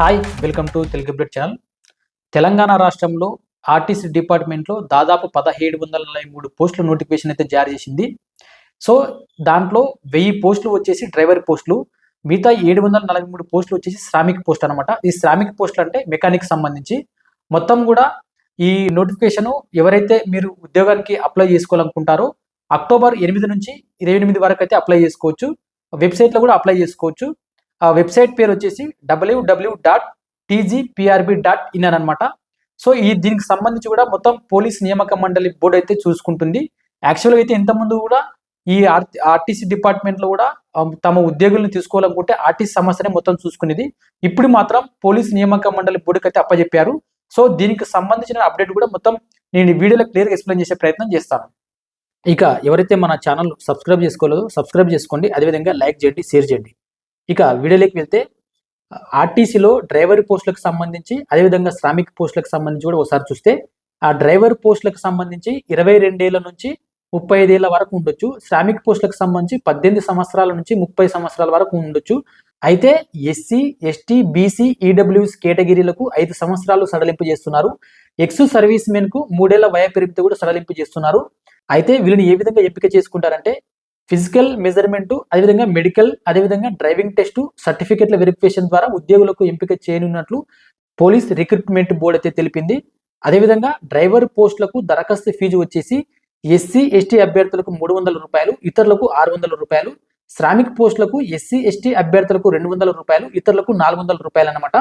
Hi welcome to Telugu blood channel. Telangana రాష్ట్రంలో RTC డిపార్ట్మెంట్లో దాదాపు పదహేడు వందల నలభై మూడు పోస్టులు నోటిఫికేషన్ అయితే జారీ చేసింది. సో దాంట్లో వెయ్యి పోస్టులు వచ్చేసి డ్రైవర్ పోస్టులు మిగతా ఏడు వందల నలభై మూడు పోస్టులు వచ్చేసి శ్రామిక్ పోస్ట్ అనమాట ఈ శ్రామిక్ పోస్టులు అంటే మెకానిక్ సంబంధించి. మొత్తం కూడా ఈ నోటిఫికేషన్ ఎవరైతే మీరు ఉద్యోగానికి అప్లై చేసుకోవాలనుకుంటారో అక్టోబర్ ఎనిమిది నుంచి ఇరవై ఎనిమిది వరకు అయితే అప్లై చేసుకోవచ్చు. వెబ్సైట్లో కూడా అప్లై చేసుకోవచ్చు. ఆ వెబ్సైట్ పేరు వచ్చేసి WW dot TGPRB dot in అని అనమాట సో ఈ దీనికి సంబంధించి కూడా మొత్తం పోలీస్ నియామక మండలి బోర్డు అయితే చూసుకుంటుంది. యాక్చువల్గా అయితే ఇంతకుముందు కూడా ఈ ఆర్ ఆర్టీసీ డిపార్ట్మెంట్లో కూడా తమ ఉద్యోగులను తీసుకోవాలనుకుంటే ఆర్టీసీ సమస్యనే మొత్తం చూసుకునేది. ఇప్పుడు మాత్రం పోలీస్ నియామక మండలి బోర్డుకి అయితే అప్పచెప్పారు సో దీనికి సంబంధించిన అప్డేట్ కూడా మొత్తం నేను ఈ వీడియోలో క్లియర్గా ఎక్స్ప్లెయిన్ చేసే ప్రయత్నం చేస్తాను. ఇక ఎవరైతే మన ఛానల్ సబ్స్క్రైబ్ చేసుకోలేదో సబ్స్క్రైబ్ చేసుకోండి. అదేవిధంగా లైక్ చేయండి షేర్ చేయండి. ఇక వీడియోలోకి వెళ్తే ఆర్టీసీలో డ్రైవర్ పోస్టులకు సంబంధించి అదేవిధంగా శ్రామిక పోస్టులకు సంబంధించి కూడా ఒకసారి చూస్తే ఆ డ్రైవర్ పోస్టులకు సంబంధించి ఇరవై రెండేళ్ళ నుంచి ముప్పై ఐదేళ్ళ వరకు ఉండొచ్చు. శ్రామిక పోస్టులకు సంబంధించి పద్దెనిమిది సంవత్సరాల నుంచి ముప్పై సంవత్సరాల వరకు ఉండొచ్చు. అయితే ఎస్సీ ఎస్టీ బీసీ ఈడబ్ల్యూఎస్ కేటగిరీలకు ఐదు సంవత్సరాలు సడలింపు చేస్తున్నారు. ఎక్స్ సర్వీస్ మెన్కు మూడేళ్ళ వయ పరిమితి కూడా సడలింపు చేస్తున్నారు. అయితే వీళ్ళని ఏ విధంగా ఎంపిక చేసుకుంటారంటే ఫిజికల్ మెజర్మెంట్ అదేవిధంగా మెడికల్ అదేవిధంగా డ్రైవింగ్ టెస్టు సర్టిఫికెట్ల వెరిఫికేషన్ ద్వారా ఉద్యోగులకు ఎంపిక చేయనున్నట్లు పోలీస్ రిక్రూట్మెంట్ బోర్డు అయితే తెలిపింది. అదేవిధంగా డ్రైవర్ పోస్టులకు దరఖాస్తు ఫీజు వచ్చేసి ఎస్సీ ఎస్టీ అభ్యర్థులకు మూడు వందల రూపాయలు ఇతరులకు ఆరు వందల రూపాయలు శ్రామిక్ పోస్టులకు ఎస్సీ ఎస్టీ అభ్యర్థులకు రెండు వందల రూపాయలు ఇతరులకు నాలుగు వందల రూపాయలు అనమాట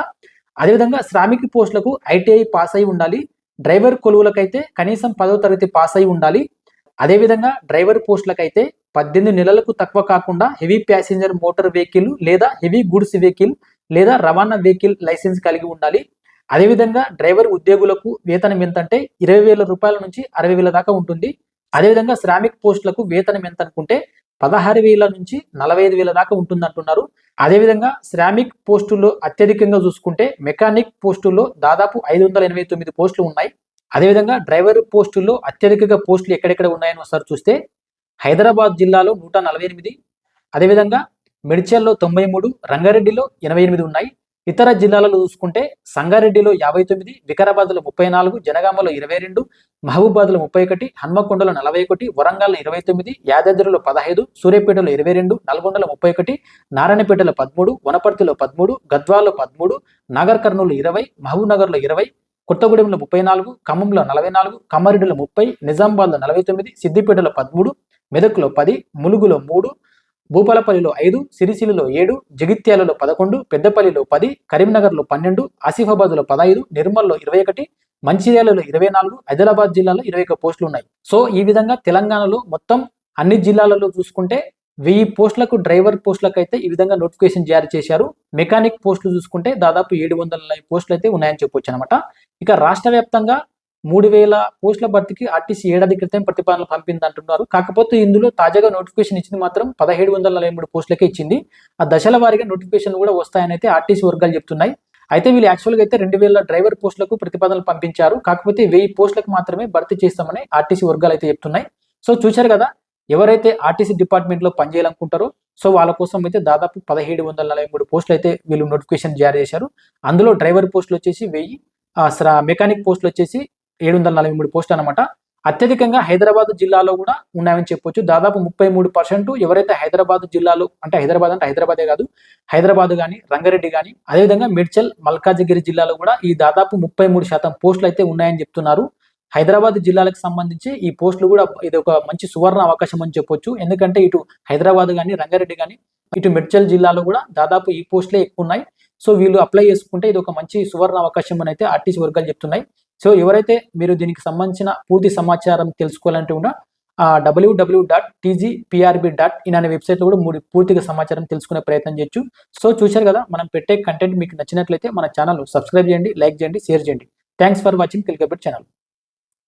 అదేవిధంగా శ్రామిక్ పోస్టులకు ఐటీఐ పాస్ అయి ఉండాలి డ్రైవర్ కొలువులకైతే కనీసం పదో తరగతి పాస్ అయి ఉండాలి. అదేవిధంగా డ్రైవర్ పోస్టులకైతే పద్దెనిమిది నెలలకు తక్కువ కాకుండా హెవీ ప్యాసింజర్ మోటార్ వెహికల్ లేదా హెవీ గుడ్స్ వెహికల్ లేదా రవాణా వెహికల్ లైసెన్స్ కలిగి ఉండాలి. అదేవిధంగా డ్రైవర్ ఉద్యోగులకు వేతనం ఎంతంటే ఇరవై వేల రూపాయల నుంచి అరవై వేల దాకా ఉంటుంది. అదేవిధంగా శ్రామిక్ పోస్టులకు వేతనం ఎంత అనుకుంటే పదహారు వేల నుంచి నలభై ఐదు వేల దాకా ఉంటుంది అంటున్నారు అదేవిధంగా శ్రామిక్ పోస్టుల్లో అత్యధికంగా చూసుకుంటే మెకానిక్ పోస్టుల్లో దాదాపు ఐదు వందల ఎనభై తొమ్మిది పోస్టులు ఉన్నాయి. అదేవిధంగా డ్రైవర్ పోస్టుల్లో అత్యధికంగా పోస్టులు ఎక్కడెక్కడ ఉన్నాయని ఒకసారి చూస్తే హైదరాబాద్ జిల్లాలో నూట నలభై ఎనిమిది అదేవిధంగా మిడ్చల్లో తొంభై మూడు రంగారెడ్డిలో ఎనభై ఎనిమిది ఉన్నాయి. ఇతర జిల్లాలలో చూసుకుంటే సంగారెడ్డిలో యాభై తొమ్మిది వికారాబాద్లో ముప్పై నాలుగు జనగామలో ఇరవై రెండు మహబూబాద్లో ముప్పై ఒకటి హన్మకొండలో నలభై ఒకటి వరంగల్లో ఇరవై తొమ్మిది యాదాద్రిలో పదహైదు సూర్యాపేటలో ఇరవై రెండు నల్గొండలో ముప్పై ఒకటి నారాయణపేటలో పదమూడు వనపర్తిలో పదమూడు గద్వాల్లో పదమూడు నాగర్ కర్నూలు ఇరవై మహబూబ్ నగర్లో ఇరవై కొత్తగూడెంలో ముప్పై నాలుగు ఖమ్మంలో నలభై నాలుగు కమ్మారెడ్డిలో ముప్పై నిజామాబాద్లో నలభై తొమ్మిది సిద్దిపేటలో పదమూడు మెదక్లో పది ములుగులో మూడు భూపాలపల్లిలో ఐదు సిరిసిల్లలో ఏడు జగిత్యాలలో పదకొండు పెద్దపల్లిలో పది కరీంనగర్లో పన్నెండు ఆసిఫాబాద్లో పదహైదు నిర్మల్లో ఇరవై ఒకటి మంచిర్యాలలో ఇరవై నాలుగు ఆదిలాబాద్ జిల్లాలో ఇరవై ఒక పోస్టులు ఉన్నాయి. సో ఈ విధంగా తెలంగాణలో మొత్తం అన్ని జిల్లాలలో చూసుకుంటే వెయ్యి పోస్టులకు డ్రైవర్ పోస్టులకు అయితే ఈ విధంగా నోటిఫికేషన్ జారీ చేశారు. మెకానిక్ పోస్టులు చూసుకుంటే దాదాపు ఏడు వందల పోస్టులు అయితే ఉన్నాయని చెప్పొచ్చు అనమాట ఇక రాష్ట్ర వ్యాప్తంగా మూడు వేల పోస్టుల భర్తీకి ఆర్టీసీ ఏడాది క్రితం ప్రతిపాదనలు పంపింది అంటున్నారు. కాకపోతే ఇందులో తాజాగా నోటిఫికేషన్ ఇచ్చింది మాత్రం పదిహేడు వందల నలభై మూడు పోస్టులకే ఇచ్చింది. ఆ దశల వారీగా నోటిఫికేషన్ కూడా వస్తాయని అయితే ఆర్టీసీ వర్గాలు చెప్తున్నాయి. అయితే వీళ్ళు యాక్చువల్గా అయితే రెండు వేల డ్రైవర్ పోస్టులకు ప్రతిపాదనలు పంపించారు. కాకపోతే వెయ్యి పోస్టులకు మాత్రమే భర్తీ చేస్తామని ఆర్టీసీ వర్గాలు అయితే చెప్తున్నాయి. సో చూశారు కదా ఎవరైతే ఆర్టీసీ డిపార్ట్మెంట్లో పనిచేయాలనుకుంటారో సో వాళ్ళ కోసం అయితే దాదాపు పదిహేడు వందల నలభై మూడు పోస్టులు అయితే వీళ్ళు నోటిఫికేషన్ జారీ చేశారు. అందులో డ్రైవర్ పోస్టులు వచ్చేసి వెయ్యి మెకానిక్ పోస్టులు వచ్చేసి ఏడు వందల నలభై మూడు పోస్టులు అనమాట అత్యధికంగా హైదరాబాద్ జిల్లాలో కూడా ఉన్నాయని చెప్పొచ్చు. దాదాపు ముప్పై మూడు పర్సెంట్ ఎవరైతే హైదరాబాద్ జిల్లాలో అంటే హైదరాబాద్ అంటే హైదరాబాదే కాదు హైదరాబాద్ కానీ రంగారెడ్డి కానీ అదేవిధంగా మిడ్చల్ మల్కాజిగిరి జిల్లాలో కూడా ఈ దాదాపు ముప్పై మూడు శాతం పోస్టులు అయితే ఉన్నాయని చెప్తున్నారు. హైదరాబాద్ జిల్లాలకు సంబంధించి ఈ పోస్టులు కూడా ఇది ఒక మంచి సువర్ణ అవకాశం అని చెప్పొచ్చు. ఎందుకంటే ఇటు హైదరాబాద్ కానీ రంగారెడ్డి కానీ ఇటు మెడ్చల్ జిల్లాలో కూడా దాదాపు ఈ పోస్టులే ఎక్కువ ఉన్నాయి. సో వీళ్ళు అప్లై చేసుకుంటే ఇది ఒక మంచి సువర్ణ అవకాశం అని అయితే ఆర్టీసీ వర్గాలు చెప్తున్నాయి. సో ఎవరైతే మీరు దీనికి సంబంధించిన పూర్తి సమాచారం తెలుసుకోవాలంటే కూడా WW dot TGPRB dot in అనే వెబ్సైట్లో కూడా మూడు పూర్తిగా సమాచారం తెలుసుకునే ప్రయత్నం చేయొచ్చు. సో చూశారు కదా మనం పెట్టే కంటెంట్ మీకు నచ్చినట్లయితే మన ఛానల్ సబ్స్క్రైబ్ చేయండి లైక్ చేయండి షేర్ చేయండి. Thanks for watching Telugu channel